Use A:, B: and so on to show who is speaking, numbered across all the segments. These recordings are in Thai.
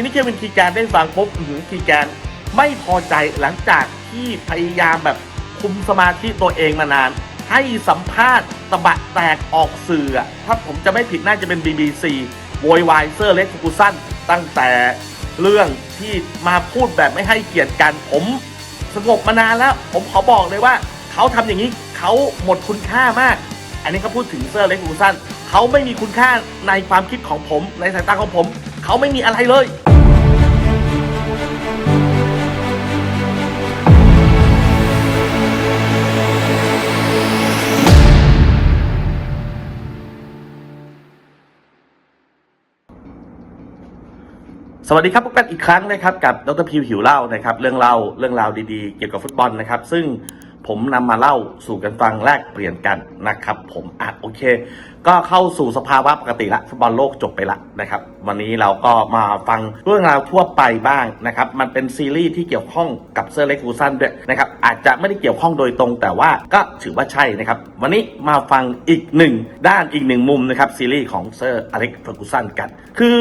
A: ทีนี้เควินคีแกนได้ฟังปุ๊บหือคีแกนไม่พอใจหลังจากที่พยายามแบบคุมสมาธิตัวเองมานาน ให้สัมภาษณ์ตะบะแตกออกสื่อถ้าผมจะไม่ผิดน่าจะเป็น BBC โวยวายเซอร์เล็กฟูสันตั้งแต่เรื่องที่มาพูดแบบไม่ให้เกียรติกันผมสงบมานานแล้ว ผมขอบอกเลยว่า เขาทำอย่างนี้เขาหมดคุณค่ามาก อันนี้เขาพูดถึงเซอร์เล็กฟูสันเขาไม่มีคุณค่าในความคิดของผมในสายตาของผม เขาไม่มีอะไรเลย สวัสดีครับพบกันอีกครั้งนะครับกับดรพิวหิวเล่านะครับเรื่องเล่าเรื่องราวดีๆ เกี่ยวกับฟุตบอลนะครับ ซึ่งผมนำมาเล่าสู่กันฟังแลกเปลี่ยนกันนะครับ ผมอะโอเค ก็เข้าสู่สภาวะปกติละฟุตบอลโลกจบไปละนะครับ วันนี้เราก็มาฟังเรื่องราวทั่วไปบ้างนะครับ มันเป็นซีรีส์ที่เกี่ยวข้องกับเซอร์เล็กฟูซันด้วยนะครับ อาจจะไม่ได้เกี่ยวข้องโดยตรงแต่ว่าก็ถือว่าใช่นะครับ วันนี้มาฟังอีกหนึ่งด้านอีกหนึ่งมุมนะครับซีรีส์ของเซอร์อเล็กเฟอร์กูสันกัน คือ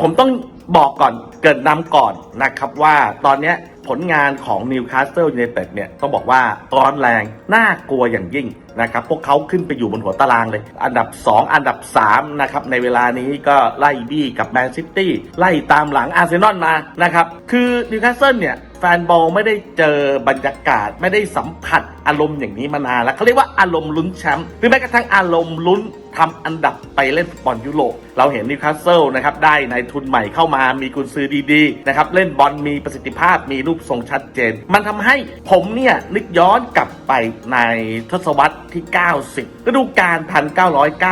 A: ผมต้อง บอกก่อนเกิดนำก่อนนะครับว่าตอนนี้ผลงานของนิวคาสเซิลยูไนเต็ดเนี่ยต้องบอกว่าร้อนแรงน่ากลัวอย่างยิ่งนะครับพวกเขาขึ้นไปอยู่บนหัวตารางเลย อันดับ 2 อันดับ3นะครับในเวลานี้ก็ไล่บี้กับแมนซิตี้ไล่ตามหลังอาร์เซนอลมานะครับคือนิวคาสเซิลเนี่ยแฟนบอลไม่ได้เจอบรรยากาศไม่ได้สัมผัสอารมณ์อย่างนี้มานานแล้วเขาเรียกว่าอารมณ์ลุ้นแชมป์หรือแม้กระทั่งอารมณ์ลุ้นทำอันดับไปเล่นฟุตบอลยุโรป เราเห็นนิวคาสเซิลนะครับได้ในทุนใหม่เข้ามามีกุนซือดีๆนะครับเล่นบอลมีประสิทธิภาพมีรูปทรงชัดเจน มันทำให้ผมเนี่ยนึกย้อนกลับไปในทศวรรษที่ 90 ฤดูกาล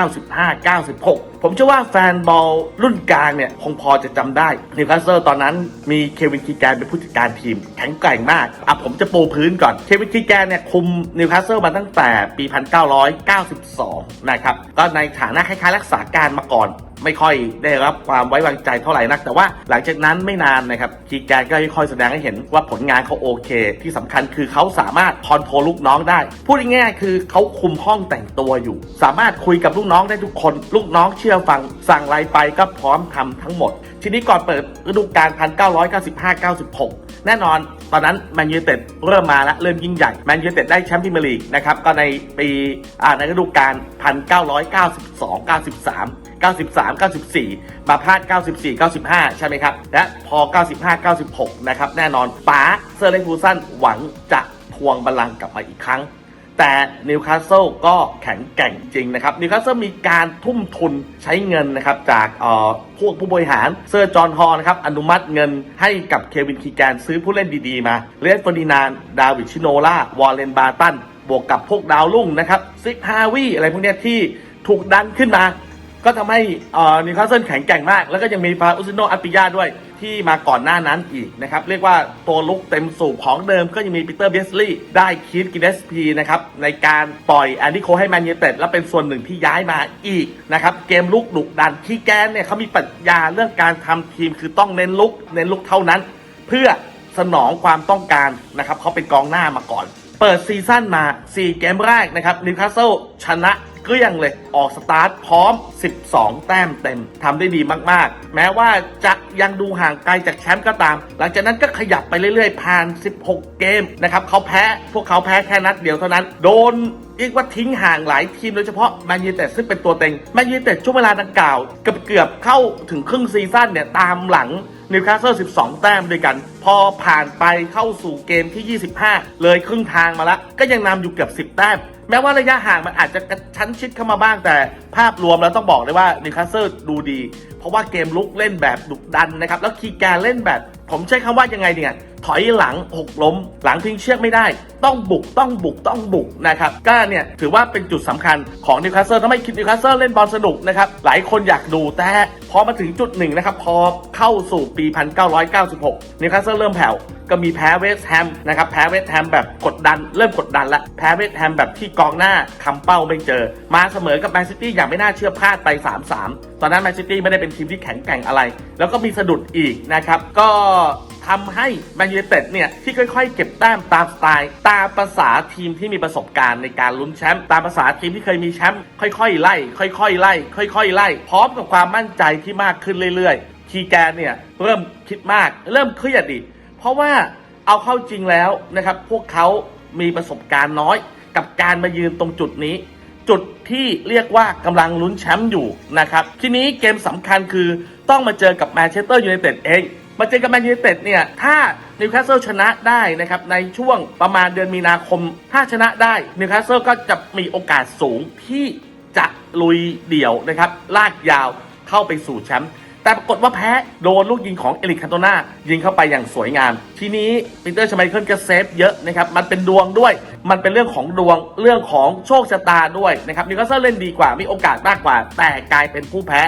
A: 1995-96ผมเชื่อว่าแฟนบอลรุ่นกลางเนี่ยคงพอจะจำได้นิวคาสเซิลตอนนั้นมีเควินคีแกนเป็นผู้จัดการทีม แข็งแกร่งมากอะผมจะปูพื้นก่อนเควินคีแกนเนี่ยคุมนิวคาสเซิลมาตั้งแต่ปี 1992 นะครับ ก็ในฐานะคล้ายๆรักษาการมาก่อน ไม่ค่อยได้รับความไว้วางใจเท่าไหร่นัก แต่ว่าหลังจากนั้นไม่นานนะครับคีแกนก็ค่อยแสดงให้เห็นว่าผลงานเขาโอเค ที่สำคัญคือเขาสามารถคอนโทรลลูกน้องได้ พูดง่ายๆคือเขาคุมห้องแต่งตัวอยู่ สามารถคุยกับลูกน้องได้ทุกคน ลูกน้องเชื่อฟัง สั่งอะไรไปก็พร้อมทำทั้งหมด ทีนี้ก่อนเปิดฤดูกาล1995-96 แน่นอนตอนนั้นแมนยูเต็ดเริ่มมาแล้วเริ่มยิ่งใหญ่แมนยูเต็ดได้แชมป์พรีเมียร์ลีกนะครับก็ในปีในฤดูกาล 1992-93 93 94 มาพลาด 94 95 ใช่ไหมครับ และพอ 95 96 นะครับ แน่นอนป๋าเซอร์เลนฟูสันหวังจะทวงบัลลังก์กลับมาอีกครั้ง แต่นิวคาสเซิลก็แข็งแกร่งจริงนะครับนิวคาสเซิลมีการทุ่มทุนใช้เงินนะครับจากเอ่อพวกผู้บริหารเซอร์จอห์นฮอลนะครับอนุมัติเงินให้กับเควินคีแกนซื้อผู้เล่นดีๆมาเลสฟอร์ดินานดาวิดชิโนล่าวอลเลนบาร์ตันบวกกับพวกดาวรุ่งนะครับซิกฮาวีอะไรพวกเนี้ยที่ถูกดันขึ้นมา ก็ทำให้นิวคาสเซิลแข็งแกร่งมาก แล้วก็ยังมีฟาอุซิโนอัปปิยาด้วย ที่มาก่อนหน้านั้นอีกนะครับ เรียกว่าตัวลุกเต็มสูบของเดิมก็ยังมีปีเตอร์เบสลีย์ได้คีดกินเอสพีนะครับ ในการปล่อยแอนดี้โคให้แมนยูเต็ดและเป็นส่วนหนึ่งที่ย้ายมาอีกนะครับ เกมลุกดุดันคีแกนเนี่ยเขามีปรัชญาเรื่องการทำทีมคือต้องเน้นลุก เน้นลุกเท่านั้น เพื่อสนองความต้องการนะครับเขาเป็นกองหน้ามาก่อน เปิดซีซั่นมา 4 เกมแรกนะครับนิวคาสเซิลชนะเกลี้ยงเลย ออกสตาร์ทพร้อม 12 แต้มเต็มทำได้ดีมากๆ แม้ว่าจะยังดูห่างไกลจากแชมป์ก็ตาม หลังจากนั้นก็ขยับไปเรื่อยๆ ผ่าน 16 เกมนะครับเขาแพ้พวกเขาแพ้แค่นัดเดียวเท่านั้น โดนเรียกว่าทิ้งห่างหลายทีมโดยเฉพาะแมนยูเต็ดซึ่งเป็นตัวเต็งแมนยูเต็ดช่วงเวลาดังกล่าวเกือบเกือบเข้าถึงครึ่งซีซั่นเนี่ยตามหลัง นิวคาสเซิล12 แต้มด้วยกัน พอผ่านไปเข้าสู่เกมที่ 25 เลยครึ่งทางมาละ ก็ยังนำอยู่เกือบ 10 แต้ม แม้ว่าระยะห่างมันอาจจะกระชั้นชิดเข้ามาบ้างแต่ภาพรวมแล้วต้องบอกเลยว่านิวคาสเซิลดูดี เพราะว่าเกมลุกเล่นแบบดุดันนะครับ แล้วคีย์การเล่นแบบ ผมใช้คำว่ายังไงเนี่ย ถอยหลังหกล้ม หลังพิงเชือกไม่ได้ ต้องบุกต้องบุกต้องบุกนะครับก็เนี่ยถือว่าเป็นจุดสำคัญของนิวคาสเซิลถ้าไม่คิดนิวคาสเซิลเล่นบอลสนุกนะครับหลายคนอยากดูแต่พอมาถึงจุดหนึ่งนะครับพอเข้าสู่ปี 1996นิวคาสเซิลเริ่มแผ่วก็มีแพ้เวสต์แฮมนะครับแพ้เวสต์แฮมแบบกดดัน เริ่มกดดันละแพ้เวสต์แฮมแบบที่กองหน้าคำเป้าไม่เจอ มาเสมอกับแมนซิตี้อย่างไม่น่าเชื่อพลาดไป 3-3 ตอนนั้นแมนซิตี้ไม่ได้เป็นทีมที่แข็งแกร่งอะไร แล้วก็มีสะดุดอีกนะครับ ก็ ทำให้แมนยูเต็ดเนี่ยที่ค่อยๆ เก็บแต้มตามสไตล์ตามภาษาทีมที่มีประสบการณ์ในการลุ้นแชมป์ตามภาษาทีมที่เคยมีแชมป์ค่อยๆไล่ ค่อยๆไล่ ค่อยๆไล่พร้อมกับความมั่นใจที่มากขึ้นเรื่อยๆคีแกนเนี่ยเริ่มคิดมากเริ่มเครียดอีกเพราะว่าเอาเข้าจริงแล้วนะครับพวกเขามีประสบการณ์น้อย กับการมายืนตรงจุดนี้ จุดที่เรียกว่ากำลังลุ้นแชมป์อยู่นะครับทีนี้เกมสำคัญคือต้องมาเจอกับแมนเชสเตอร์ยูไนเต็ดเอง มาเจอกับแมนยูเต็ดเนี่ย ถ้านิวคาสเซิลชนะได้นะครับ ในช่วงประมาณเดือนมีนาคม ถ้าชนะได้นิวคาสเซิลก็จะมีโอกาสสูงที่จะลุยเดี่ยวนะครับ ลากยาวเข้าไปสู่แชมป์แต่ปรากฏว่าแพ้โดนลูกยิงของเอลิกคันโตนายิงเข้าไปอย่างสวยงาม ทีนี้ปีเตอร์ชไมเคิลก็เซฟเยอะนะครับ มันเป็นดวงด้วย มันเป็นเรื่องของดวงเรื่องของโชคชะตาด้วยนะครับนิวคาสเซิลเล่นดีกว่ามีโอกาสมากกว่า แต่กลายเป็นผู้แพ้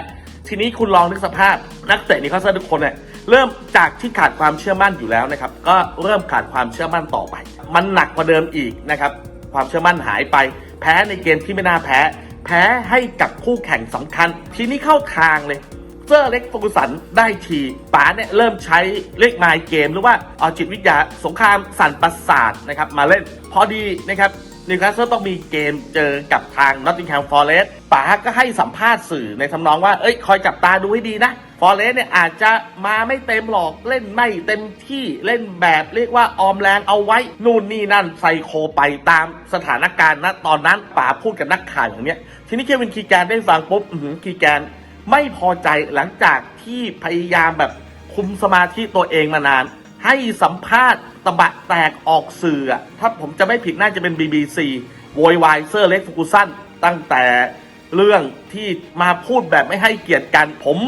A: ทีนี้คุณลองนึกสภาพนักเตะนิวคาสเซิลทุกคนเนี่ย เริ่มจากที่ขาดความเชื่อมั่นอยู่แล้วนะครับ ก็เริ่มขาดความเชื่อมั่นต่อไป มันหนักกว่าเดิมอีกนะครับ ความเชื่อมั่นหายไป แพ้ในเกมที่ไม่น่าแพ้ แพ้ให้กับคู่แข่งสำคัญ ทีนี้เข้าทางเลยเซอร์เล็กฟกุสันได้ทีป๋าเนี่ยเริ่มใช้เลขไมล์เกม หรือว่าเอาจิตวิทยาสงครามสั่นประสาทนะครับมาเล่นพอดีนะครับนิวคาสเซิลต้องมีเกมเจอกับทางนอตติงแฮมฟอร์เรสต์ป๋าก็ให้สัมภาษณ์สื่อในทำนองว่า เอ้ย คอยจับตาดูให้ดีนะ ฟอร์เรสต์เนี่ยอาจจะมาไม่เต็มหรอกเล่นไม่เต็มที่เล่นแบบเรียกว่าออมแรงเอาไว้ นู่นนี่นั่นไซโคไปตามสถานการณ์ณตอนนั้นป๋าพูดกับนักข่าวอย่างเนี้ย ทีนี้เควินคีแกนได้ฟังปุ๊บคีแกนไม่พอใจหลังจากที่พยายามแบบคุมสมาธิตัวเองมานาน ให้สัมภาษณ์ตะบะแตกออกสื่อถ้าผมจะไม่ผิดน่าจะเป็น BBC โวยวายเซอร์เล็กฟูกุสันตั้งแต่เรื่องที่มาพูดแบบไม่ให้เกียรติกันผม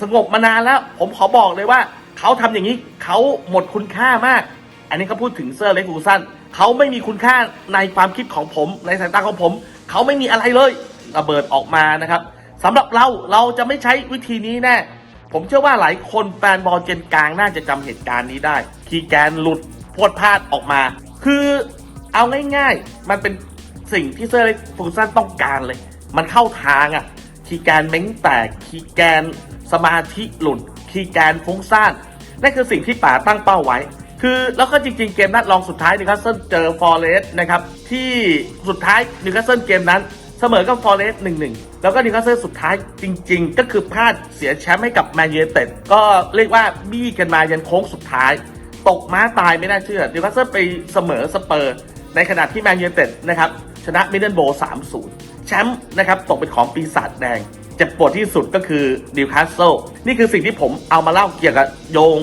A: สงบมานานแล้ว ผมขอบอกเลยว่า เขาทำอย่างนี้เขาหมดคุณค่ามาก อันนี้เขาพูดถึงเซอร์เล็กฟูกุสันเขาไม่มีคุณค่าในความคิดของผม ในสายตาของผม เขาไม่มีอะไรเลยระเบิดออกมานะครับสำหรับเราเราจะไม่ใช้วิธีนี้แน่ผมเชื่อว่าหลายคนแฟนบอลเจนกลางน่าจะจำเหตุการณ์นี้ได้คีแกนหลุดพวดพลาดออกมา คือเอาง่ายๆ มันเป็นสิ่งที่เซอร์เล็กฟูซันต้องการเลย มันเข้าทางอะ่ะ คีแกนเม้งแตกคีแกนสมาธิหลุดคีแกนฟุ้งซ่านนั่นคือสิ่งที่ป๋าตั้งเป้าไว้ คือแล้วก็จริงๆเกมนัดรองสุดท้ายนิวคาสเซิลเจอฟอร์เรสต์นะครับที่สุดท้ายนิวคาสเซิลเกมนั้นเสมอกับฟอร์เรสต์หนึ่งหนึ่งแล้วก็นิวคาสเซิลสุดท้ายจริง ๆ ก็คือพลาดเสียแชมป์ให้กับแมนยูไนเต็ดก็เรียกว่าบี้กันมายันโค้งสุดท้าย ตกม้าตายไม่น่าเชื่อนิวคาสเซิลไปเสมอสเปอร์ ในขณะที่แมนยูไนเต็ดนะครับชนะมิดเดิลโบว์3-0 ชมป์นะครับตกเป็นของปีศาจแดงเจ็บปวดที่สุดก็คือนิวคาสเซิลนี่คือสิ่งที่ผมเอามาเล่าเกี่ยวกับโยง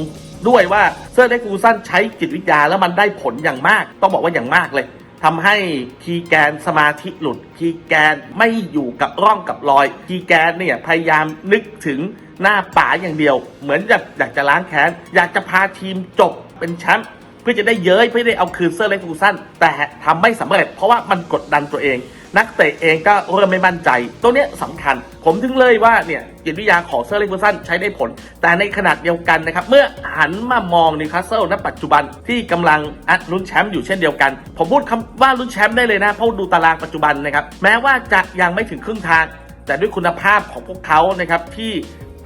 A: ด้วยว่าเซอร์เล็กูซันใช้จิตวิทยาแล้วมันได้ผลอย่างมาก ต้องบอกว่าอย่างมากเลยทำให้คีแกนสมาธิหลุดคีแกนไม่อยู่กับร่องกับรอยคีแกนเนี่ยพยายามนึกถึงหน้าป๋าอย่างเดียว เหมือนอยากอยากจะล้างแค้น อยากจะพาทีมจบเป็นแชมป์เพื่อจะได้เย้ยเพื่อได้เอาคืนเซอร์เล็กูซันแต่ทำไม่สำเร็จเพราะว่ามันกดดันตัวเอง นักเตะเองก็เริ่มไม่มั่นใจ ตรงเนี้ยสำคัญ ผมถึงเลยว่าเนี่ยจิตวิทยาของเซอร์เลกเวอร์สันใช้ได้ผล แต่ในขนาดเดียวกันนะครับ เมื่อหันมามองนิวคาสเซิลณปัจจุบันที่กำลังอัดลุ้นแชมป์อยู่เช่นเดียวกัน ผมพูดคำว่าลุ้นแชมป์ได้เลยนะ เพราะดูตารางปัจจุบันนะครับ แม้ว่าจะยังไม่ถึงครึ่งทาง แต่ด้วยคุณภาพของพวกเขานะครับที่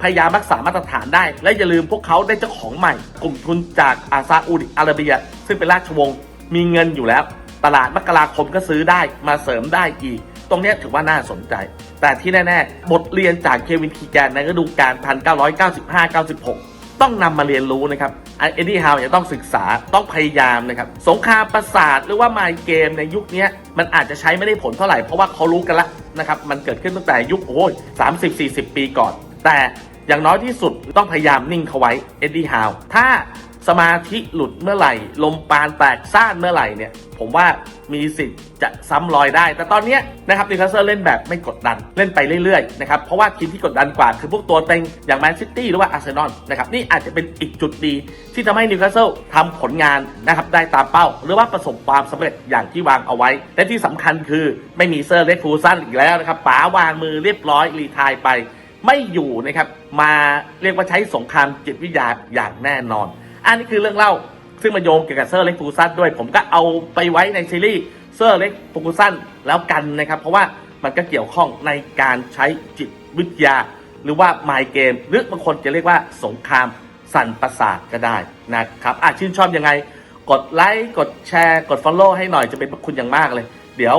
A: พยายามรักษามาตรฐานได้ และอย่าลืมพวกเขาได้เจ้าของใหม่ กลุ่มทุนจากอาซาอุดิอาระเบีย ซึ่งเป็นราชวงศ์มีเงินอยู่แล้ว ตลาดมกราคมก็ซื้อได้มาเสริมได้อีก ตรงนี้ถือว่าน่าสนใจ แต่ที่แน่ๆ บทเรียนจากเควินคีแกนในฤดูกาล 1995-96 ต้องนำมาเรียนรู้นะครับเอ็ดดี้ฮาวจะต้องศึกษาต้องพยายามนะครับ สงครามประสาทหรือว่าไมเกมในยุคนี้มันอาจจะใช้ไม่ได้ผลเท่าไหร่เพราะว่าเขารู้กันละนะครับ มันเกิดขึ้นตั้งแต่ยุคโอ้ย30-40 ปีก่อน แต่อย่างน้อยที่สุดต้องพยายามนิ่งเขาไว้เอ็ดดี้ฮาวถ้า สมาธิหลุดเมื่อไหร่ ลมปานแตกซ่านเมื่อไหร่เนี่ย ผมว่ามีสิทธิ์จะซ้ำรอยได้ แต่ตอนนี้นะครับนิวคาสเซิลเล่นแบบไม่กดดันเล่นไปเรื่อยๆนะครับเพราะว่าทีมที่กดดันกว่าคือพวกตัวเต็งอย่างแมนซิตี้หรือว่าอาร์เซนอลนะครับนี่อาจจะเป็นอีกจุดดีที่ทำให้นิวคาสเซิลทำผลงานนะครับได้ตามเป้า หรือว่าประสบความสำเร็จอย่างที่วางเอาไว้ และที่สำคัญคือไม่มีเซอร์เล็กฟูซันอีกแล้วนะครับป๋าวางมือเรียบร้อยรีไทายไป ไม่อยู่นะครับมาเรียกว่าใช้สงครามจิตวิทยาอย่างแน่นอน อันนี้คือเรื่องเล่า ซึ่งมาโยงเกี่ยวกับเซอร์เล็กฟูซันด้วย ผมก็เอาไปไว้ในซีรีส์เซอร์เล็กฟูซันแล้วกันนะครับ เพราะว่ามันก็เกี่ยวข้องในการใช้จิตวิทยา หรือว่าไมเกมหรือบางคนจะเรียกว่าสงครามสั่นประสาทก็ได้นะครับอาชื่นชอบยังไง กดไลค์กดแชร์กด Follow ให้หน่อยจะเป็นพระคุณอย่างมากเลย เดี๋ยว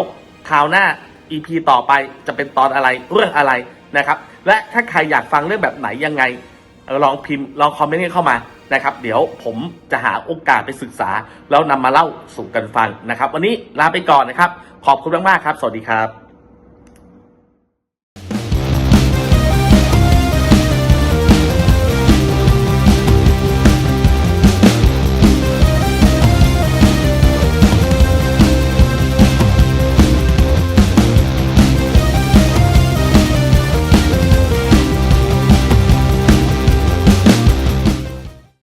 A: คราวหน้า EP ต่อไปจะเป็นตอนอะไรเรื่องอะไรนะครับ และถ้าใครอยากฟังเรื่องแบบไหนยังไงลองพิมพ์ลองคอมเมนต์เข้ามา นะครับ เดี๋ยวผมจะหาโอกาสไปศึกษา แล้วนำมาเล่าสู่กันฟังนะครับ วันนี้ลาไปก่อนนะครับ ขอบคุณมากๆครับ สวัสดีครับ